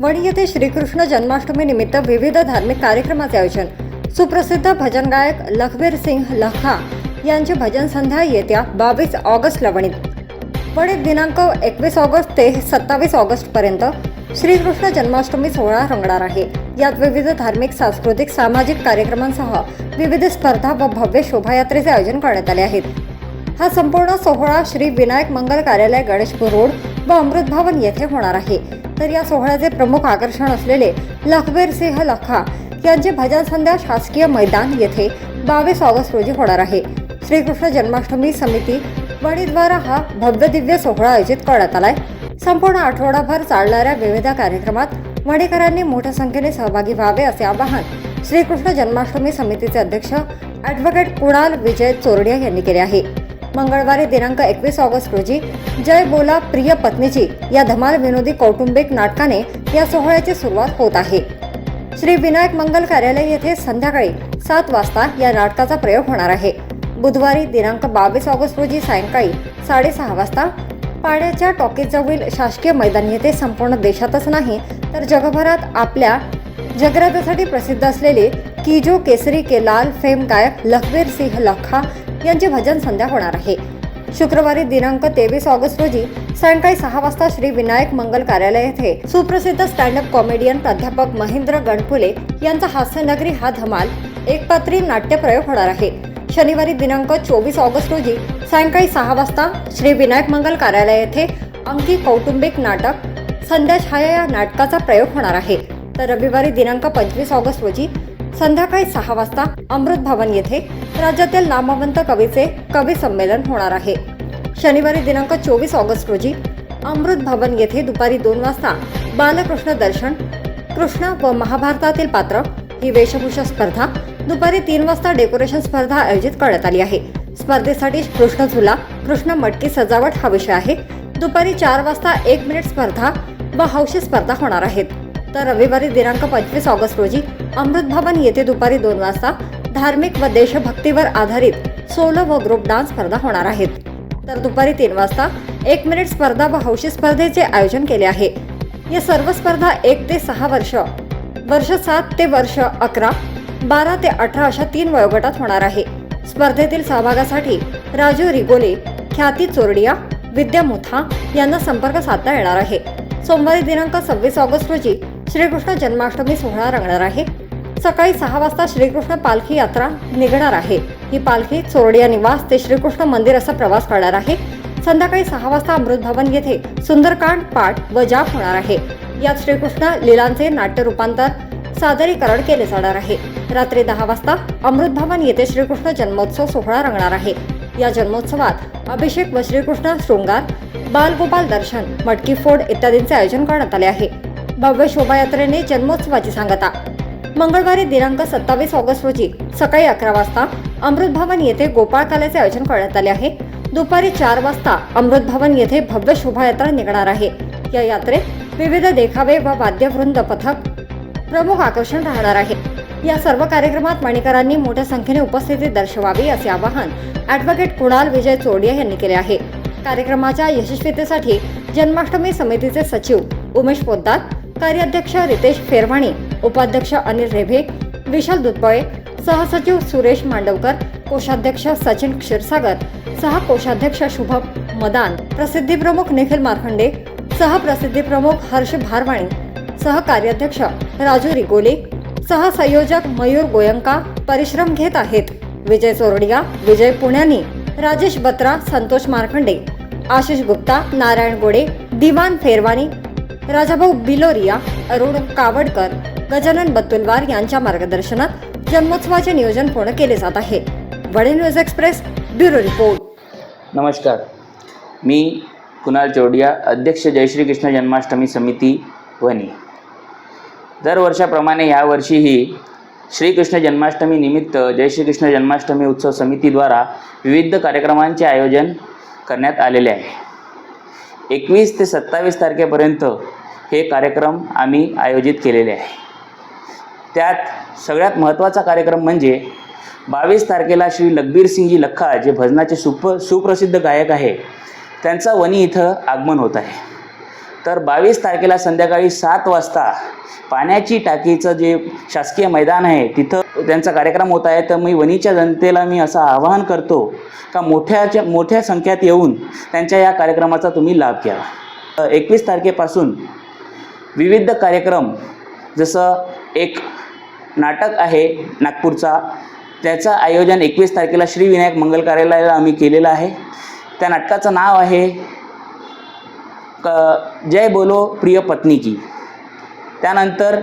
वणी येथे श्रीकृष्ण जन्माष्टमी निमित्त विविध धार्मिक कार्यक्रमाचे आयोजन. सुप्रसिद्ध भजन गायक लखबीर सिंग लखा यांची भजन संध्या येत्या बावीस ऑगस्टला वणीत. वणीत दिनांक एकवीस ऑगस्ट ते सत्तावीस ऑगस्ट पर्यंत श्रीकृष्ण जन्माष्टमी सोहळा रंगणार आहे. यात विविध धार्मिक सांस्कृतिक सामाजिक कार्यक्रमांसह विविध स्पर्धा व भव्य शोभायात्रेचे आयोजन करण्यात आले आहेत. हा संपूर्ण सोहळा श्री विनायक मंगल कार्यालय गणेशपूर रोड व अमृत भवन येथे होणार आहे. तर या सोहळ्याचे प्रमुख आकर्षण असलेले लखबीर सिंह लखा यांचे भजन संध्या शासकीय मैदान येथे बावीस ऑगस्ट रोजी होणार आहे. श्रीकृष्ण जन्माष्टमी समिती वणीद्वारा हा भव्य दिव्य सोहळा आयोजित करण्यात आलाय. संपूर्ण आठवडाभर चालणाऱ्या विविध कार्यक्रमात वणीकरांनी मोठ्या संख्येने सहभागी व्हावे असे आवाहन श्रीकृष्ण जन्माष्टमी समितीचे अध्यक्ष ॲडव्होकेट कुणाल विजय चोरडिया यांनी केले आहे. मंगळवारी दिनांक एकवीस ऑगस्ट रोजी जय बोला प्रिय पत्नीची या धमाल विनोदी कौटुंबिक नाटकाने या सोहळ्याची सुरुवात होत आहे. श्री विनायक मंगल कार्यालय येथे संध्याकाळी सात वाजता या नाटकाचा प्रयोग होणार आहे. बुधवारी दिनांक बावीस ऑगस्ट रोजी सायंकाळी साडेसहा वाजता पाण्याच्या टॉकीजवळील शासकीय मैदान येथे संपूर्ण देशातच नाही तर जगभरात आपल्या जगरातासाठी प्रसिद्ध असलेले किजो केसरी के लाल फेम गायक लखवीर सिंह लखा यांची भजन संध्या होणार आहे. शुक्रवारी दिनांक तेवीस ऑगस्ट रोजी सायंकाळी सहा वाजता श्री विनायक मंगल कार्यालय येथे सुप्रसिद्ध स्टँडअप कॉमेडियन प्राध्यापक महेंद्र गणफुले यांचा हास्यनगरी हा धमाल एकपात्री नाट्य प्रयोग होणार आहे. शनिवारी दिनांक चोवीस ऑगस्ट रोजी सायंकाळी सहा वाजता श्री विनायक मंगल कार्यालय येथे अंकी कौटुंबिक नाटक संध्या छाया या नाटकाचा प्रयोग होणार आहे. तर रविवारी दिनांक पंचवीस ऑगस्ट रोजी संध्याकाळी सहा वाजता अमृत भवन येथे राज्यातील नामवंत कवीचे कवी संमेलन होणार आहे. शनिवारी दिनांक चोवीस ऑगस्ट रोजी अमृत भवन येथे दुपारी दोन वाजता बालकृष्ण दर्शन कृष्ण व महाभारतातील पात्र ही वेशभूषा स्पर्धा दुपारी तीन वाजता डेकोरेशन स्पर्धा आयोजित करण्यात आली आहे. स्पर्धेसाठी कृष्ण झुला कृष्ण मटकी सजावट हा विषय आहे. दुपारी चार वाजता एक मिनिट स्पर्धा व हौशी स्पर्धा होणार आहेत. तर रविवारी दिनांक पंचवीस ऑगस्ट रोजी अमृत भवन येथे दुपारी दोन वाजता धार्मिक व देशभक्तीवर आधारित सोलो व ग्रुप डान्स स्पर्धा होणार आहेत. तर दुपारी तीन वाजता एक मिनिट स्पर्धा व हौशी स्पर्धेचे आयोजन केले आहे. या सर्व स्पर्धा एक ते सहा वर्ष वर्ष सात ते वर्ष अकरा बारा ते अठरा अशा तीन वयोगटात होणार आहे. स्पर्धेतील सहभागासाठी राजू रिगोले ख्याती चोरडिया विद्या मुथा यांना संपर्क साधता येणार आहे. सोमवारी दिनांक सव्वीस ऑगस्ट रोजी श्रीकृष्ण जन्माष्टमी सोहळा रंगणार आहे. सकाळी सहा वाजता श्रीकृष्ण पालखी यात्रा निघणार आहे. ही पालखी चोरडिया निवास ते श्रीकृष्ण मंदिर असा प्रवास करणार आहे. संध्याकाळी सहा वाजता अमृत भवन येथे सुंदरकांड पाठ व जाप होणार आहे. यात श्रीकृष्ण लीलांचे नाट्य रूपांतर सादरीकरण केले जाणार आहे. रात्री दहा वाजता अमृत भवन येथे श्रीकृष्ण जन्मोत्सव सोहळा रंगणार आहे. या जन्मोत्सवात अभिषेक व श्रीकृष्ण शृंगार बालगोपाल दर्शन मटकी फोड इत्यादींचे आयोजन करण्यात आले आहे. भव्य शोभायात्रेने जन्मोत्सवाची सांगता. मंगळवारी दिनांक सत्तावीस ऑगस्ट रोजी सकाळी अकरा वाजता अमृत भवन येथे गोपाळ काल्याचे आयोजन करण्यात आले आहे. दुपारी चार वाजता अमृत भवन येथे भव्य शोभायात्रा निघणार आहे. या यात्रेत विविध देखावे व वाद्यवृंद पथक प्रमुख आकर्षण राहणार आहे. या सर्व कार्यक्रमात मणिकरांनी मोठ्या संख्येने उपस्थिती दर्शवावी असे आवाहन ॲडव्होकेट कुणाल विजय चोडिया यांनी केले आहे. कार्यक्रमाच्या यशस्वीतेसाठी जन्माष्टमी समितीचे सचिव उमेश पोद्दार कार्याध्यक्ष रितेश फेरवाणी उपाध्यक्ष अनिल रेभे विशाल दुधपळे सहसचिव सुरेश मांडवकर कोषाध्यक्ष सचिन क्षीरसागर सहकोषाध्यक्ष शुभम मदान प्रसिद्धी प्रमुख निखिल मार्खंडे सहप्रसिद्धी प्रमुख हर्ष भारवाणी सहकार्याध्यक्ष राजू रिगोले सहसंयोजक मयूर गोयंका परिश्रम घेत आहेत. विजय चोरडिया विजय पुण्यानी राजेश बत्रा संतोष मार्खंडे आशिष गुप्ता नारायण गोडे दिवान फेरवानी राजाभाऊ बिलोरिया अरुण कावडकर गजानन बत्तुलवार यांच्या मार्गदर्शनात जन्मोत्सवाचे नियोजन पूर्ण केले जात आहे. वडे न्यूज एक्सप्रेस ब्युरो रिपोर्ट. नमस्कार. मी कुणाल चौडिया अध्यक्ष जयश्री कृष्ण जन्माष्टमी समिती वणी. दरवर्षाप्रमाणे यावर्षीही श्रीकृष्ण जन्माष्टमी निमित्त जयश्रीकृष्ण जन्माष्टमी उत्सव समितीद्वारा विविध कार्यक्रमांचे आयोजन करण्यात आलेले आहे. एकवीस ते सत्तावीस तारखेपर्यंत हे कार्यक्रम आम्ही आयोजित केलेले आहे. त्यात सगळ्यात महत्त्वाचा कार्यक्रम म्हणजे बावीस तारखेला श्री लखबीर सिंगजी लख्खा जे भजनाचे सुप सुप्रसिद्ध गायक आहे त्यांचा वणी इथं आगमन होत आहे. तर बावीस तारखेला संध्याकाळी सात वाजता पाण्याची टाकीचं जे शासकीय मैदान आहे तिथं त्यांचा कार्यक्रम होत आहे. तर मी वणीच्या जनतेला मी असं आवाहन करतो का मोठ्याच्या मोठ्या संख्यात येऊन त्यांच्या या कार्यक्रमाचा तुम्ही लाभ घ्या. एकवीस तारखेपासून विविध कार्यक्रम जसं एक नाटक आहे नागपूरचा त्याचं आयोजन एकवीस तारखेला श्रीविनायक मंगल कार्यालयाला आम्ही केलेलं आहे. त्या नाटकाचं नाव आहे क जय बोलो प्रिय पत्नी की त्यानंतर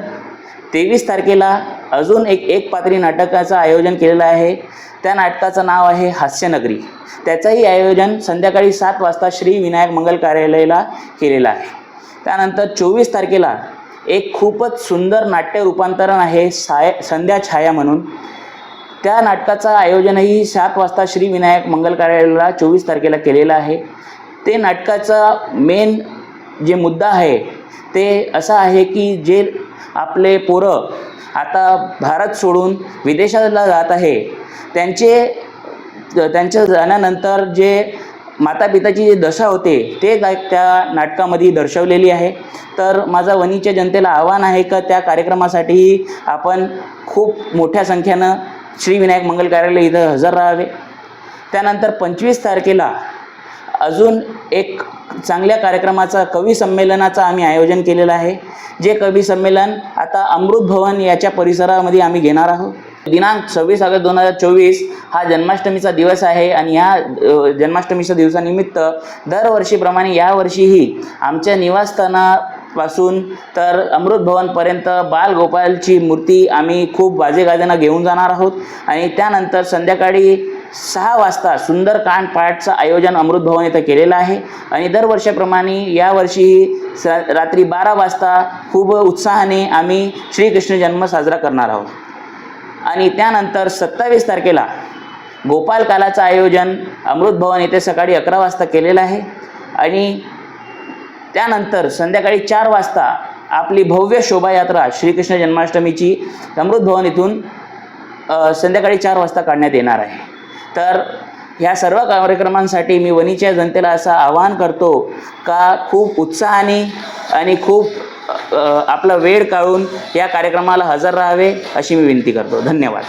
तेवीस तारखेला अजून एक एक पात्री नाटकाचं आयोजन केलेलं आहे. त्या नाटकाचं नाव आहे हास्यनगरी. त्याचंही आयोजन संध्याकाळी सात वाजता श्री विनायक मंगल कार्यालयाला केलेलं आहे. त्यानंतर चोवीस तारखेला एक खूपच सुंदर नाट्य रूपांतरण आहे साय संध्या छाया म्हणून. त्या नाटकाचं आयोजनही सात वाजता श्री विनायक मंगल कार्यालयाला चोवीस तारखेला केलेलं आहे. ते नाटकाचा मेन जे मुद्दा आहे ते असा आहे की जे आपले पोरं आता भारत सोडून विदेशाला जात आहे त्यांचे त्यांच्या जाण्यानंतर जे माता पिताची जी दशा होते ते गा- त्या नाटकामध्ये दर्शवलेली आहे. तर माझा वणीच्या जनतेला आव्हान आहे का त्या कार्यक्रमासाठीही आपण खूप मोठ्या संख्येनं श्रीविनायक मंगल कार्यालय इथं हजर राहावे. त्यानंतर पंचवीस तारखेला अजून एक चांगल्या कार्यक्रमाचा कवी संमेलनाचं आम्ही आयोजन केलेलं आहे. जे कवी संमेलन आता अमृत भवन याच्या परिसरामध्ये आम्ही घेणार आहोत. दिनांक सव्वीस ऑगस्ट दोन हजार चोवीस हा जन्माष्टमीचा दिवस आहे आणि या जन्माष्टमीच्या दिवसानिमित्त दरवर्षीप्रमाणे यावर्षीही आमच्या निवासस्थानापासून तर अमृत भवनपर्यंत बालगोपालची मूर्ती आम्ही खूप बाजेगाजेनं घेऊन जाणार आहोत. आणि त्यानंतर संध्याकाळी सहा वाजता सुंदरकांड पाठचं आयोजन अमृत भवन इथं केलेलं आहे. आणि दरवर्षाप्रमाणे यावर्षीही स रात्री बारा वाजता खूप उत्साहाने आम्ही श्रीकृष्ण जन्म साजरा करणार आहोत. आणि त्यानंतर सत्तावीस तारखेला गोपाल कालाचं आयोजन अमृत भवन येथे सकाळी अकरा वाजता केलेलं आहे. आणि त्यानंतर संध्याकाळी चार वाजता आपली भव्य शोभायात्रा श्रीकृष्ण जन्माष्टमीची अमृत भवन इथून संध्याकाळी चार वाजता काढण्यात येणार आहे. तर ह्या सर्व कार्यक्रमांसाठी मी वणीच्या जनतेला असं आवाहन करतो का खूप उत्साहाने आणि खूप आपला वेळ काढून या कार्यक्रमाला हजर राहावे अशी मी विनंती करतो. धन्यवाद.